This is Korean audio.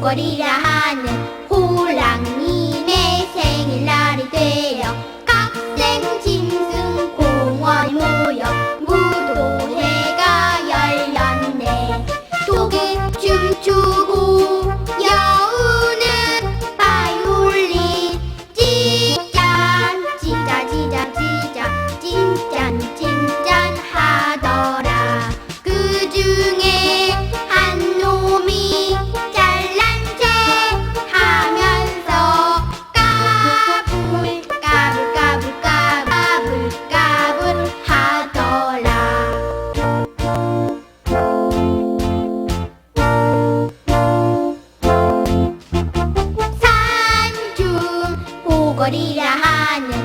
오거리라 하는 호랑님의 생일날이 되어 각생 짐승 공원 모여 무도회가 열렸네. 도개 춤추 горіля Ганя.